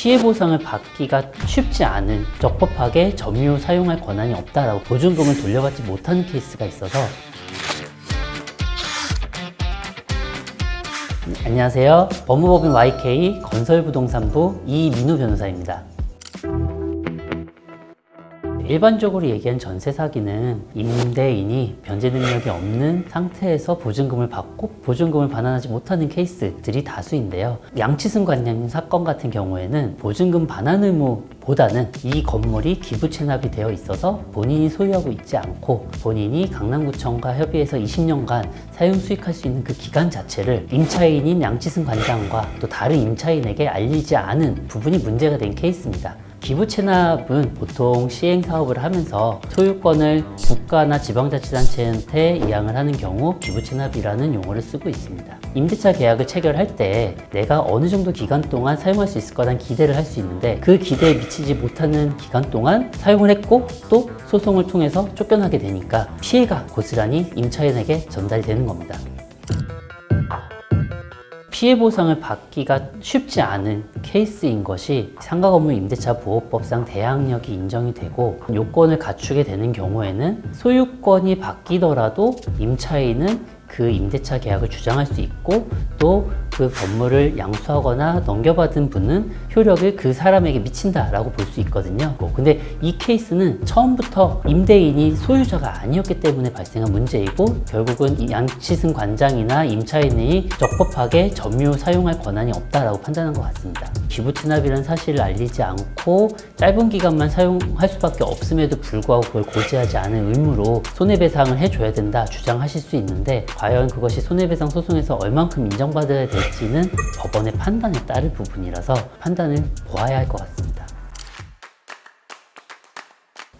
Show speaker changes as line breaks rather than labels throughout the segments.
피해 보상을 받기가 쉽지 않은 적법하게 점유 사용할 권한이 없다라고 보증금을 돌려받지 못하는 케이스가 있어서 네, 안녕하세요. 법무법인 YK 건설부동산부 이민우 변호사입니다. 일반적으로 얘기한 전세 사기는 임대인이 변제 능력이 없는 상태에서 보증금을 받고 보증금을 반환하지 못하는 케이스들이 다수인데요. 양치승 관련 사건 같은 경우에는 보증금 반환 의무 보다는 이 건물이 기부 체납이 되어 있어서 본인이 소유하고 있지 않고 본인이 강남구청과 협의해서 20년간 사용 수익할 수 있는 그 기간 자체를 임차인인 양치승 관장과 또 다른 임차인에게 알리지 않은 부분이 문제가 된 케이스입니다. 기부 체납은 보통 시행 사업을 하면서 소유권을 국가나 지방자치단체한테 이양을 하는 경우 기부 체납이라는 용어를 쓰고 있습니다. 임대차 계약을 체결할 때 내가 어느 정도 기간 동안 사용할 수 있을 거란 기대를 할 수 있는데 그 기대에 미치지 못하는 기간 동안 사용을 했고 또 소송을 통해서 쫓겨나게 되니까 피해가 고스란히 임차인에게 전달이 되는 겁니다. 피해 보상을 받기가 쉽지 않은 케이스인 것이 상가 건물 임대차 보호법상 대항력이 인정이 되고 요건을 갖추게 되는 경우에는 소유권이 바뀌더라도 임차인은 그 임대차 계약을 주장할 수 있고 또 그 건물을 양수하거나 넘겨받은 분은 효력을 그 사람에게 미친다라고 볼 수 있거든요. 근데 이 케이스는 처음부터 임대인이 소유자가 아니었기 때문에 발생한 문제이고 결국은 이 양치승 관장이나 임차인이 적법하게 점유 사용할 권한이 없다라고 판단한 것 같습니다. 기부 체납이라는 사실을 알리지 않고 짧은 기간만 사용할 수밖에 없음에도 불구하고 그걸 고지하지 않은 의무로 손해배상을 해줘야 된다 주장하실 수 있는데 과연 그것이 손해배상 소송에서 얼만큼 인정받아야 될지 는 법원의 판단에 따를 부분이라서 판단을 보아야 할 것 같습니다.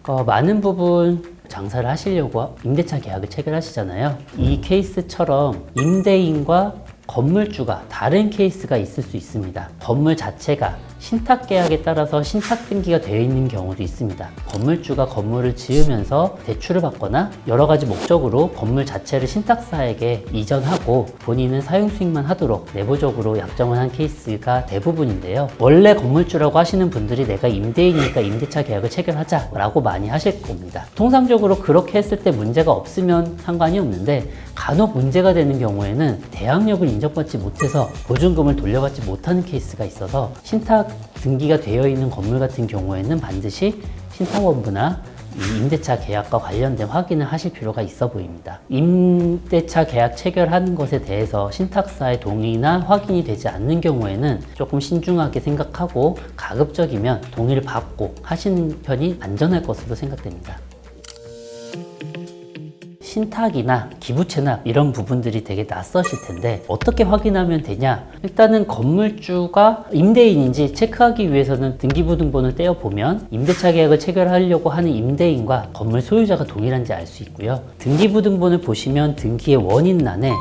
어, 많은 부분 장사를 하시려고 임대차 계약을 체결하시잖아요. 이 케이스처럼 임대인과 건물주가 다른 케이스가 있을 수 있습니다. 건물 자체가 신탁 계약에 따라서 신탁 등기가 되어 있는 경우도 있습니다. 건물주가 건물을 지으면서 대출을 받거나 여러 가지 목적으로 건물 자체를 신탁사에게 이전하고 본인은 사용 수익만 하도록 내부적으로 약정을 한 케이스가 대부분인데요. 원래 건물주라고 하시는 분들이 내가 임대인이니까 임대차 계약을 체결하자라고 많이 하실 겁니다. 통상적으로 그렇게 했을 때 문제가 없으면 상관이 없는데 간혹 문제가 되는 경우에는 대항력을 인정받지 못해서 보증금을 돌려받지 못하는 케이스가 있어서 신탁 등기가 되어 있는 건물 같은 경우에는 반드시 신탁원부나 이 임대차 계약과 관련된 확인을 하실 필요가 있어 보입니다. 임대차 계약 체결하는 것에 대해서 신탁사의 동의나 확인이 되지 않는 경우에는 조금 신중하게 생각하고 가급적이면 동의를 받고 하시는 편이 안전할 것으로 생각됩니다. 신탁이나 기부 체납 이런 부분들이 되게 낯서실 텐데 어떻게 확인하면 되냐? 일단은 건물주가 임대인인지 체크하기 위해서는 등기부등본을 떼어 보면 임대차 계약을 체결하려고 하는 임대인과 건물 소유자가 동일한지 알 수 있고요. 등기부등본을 보시면 등기의 원인란에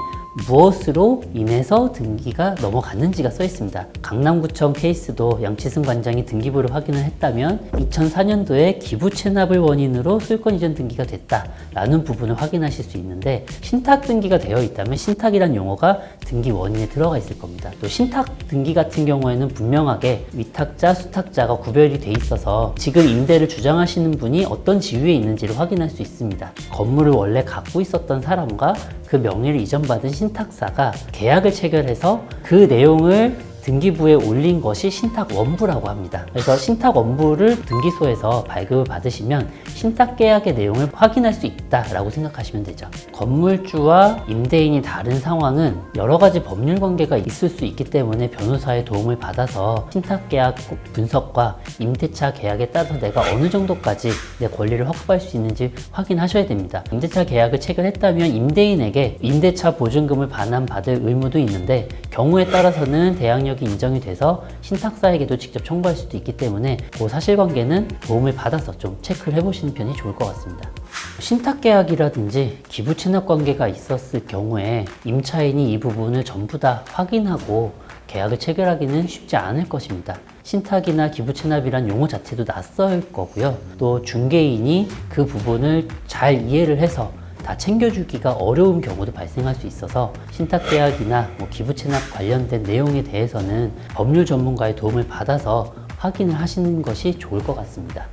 무엇으로 인해서 등기가 넘어갔는지가 써 있습니다. 강남구청 케이스도 양치승 관장이 등기부를 확인을 했다면 2004년도에 기부 체납을 원인으로 소유권 이전 등기가 됐다라는 부분을 확인하실 수 있는데 신탁 등기가 되어 있다면 신탁이란 용어가 등기 원인에 들어가 있을 겁니다. 또 신탁 등기 같은 경우에는 분명하게 위탁자, 수탁자가 구별이 돼 있어서 지금 임대를 주장하시는 분이 어떤 지위에 있는지를 확인할 수 있습니다. 건물을 원래 갖고 있었던 사람과 그 명의를 이전받은 신탁 사가 계약을 체결해서 그 내용을 등기부에 올린 것이 신탁 원부라고 합니다. 그래서 신탁 원부를 등기소에서 발급을 받으시면 신탁 계약의 내용을 확인할 수 있다라고 생각하시면 되죠. 건물주와 임대인이 다른 상황은 여러 가지 법률 관계가 있을 수 있기 때문에 변호사의 도움을 받아서 신탁 계약 분석과 임대차 계약에 따라서 내가 어느 정도까지 내 권리를 확보할 수 있는지 확인하셔야 됩니다. 임대차 계약을 체결했다면 임대인에게 임대차 보증금을 반환받을 의무도 있는데 경우에 따라서는 대항력 이 인정이 돼서 신탁사에게도 직접 청구할 수도 있기 때문에 그 사실관계는 도움을 받아서 좀 체크를 해보시는 편이 좋을 것 같습니다. 신탁계약이라든지 기부채납 관계가 있었을 경우에 임차인이 이 부분을 전부 다 확인하고 계약을 체결하기는 쉽지 않을 것입니다. 신탁이나 기부채납이란 용어 자체도 낯설 거고요. 또 중개인이 그 부분을 잘 이해를 해서 다 챙겨주기가 어려운 경우도 발생할 수 있어서 신탁계약이나 뭐 기부채납 관련된 내용에 대해서는 법률 전문가의 도움을 받아서 확인을 하시는 것이 좋을 것 같습니다.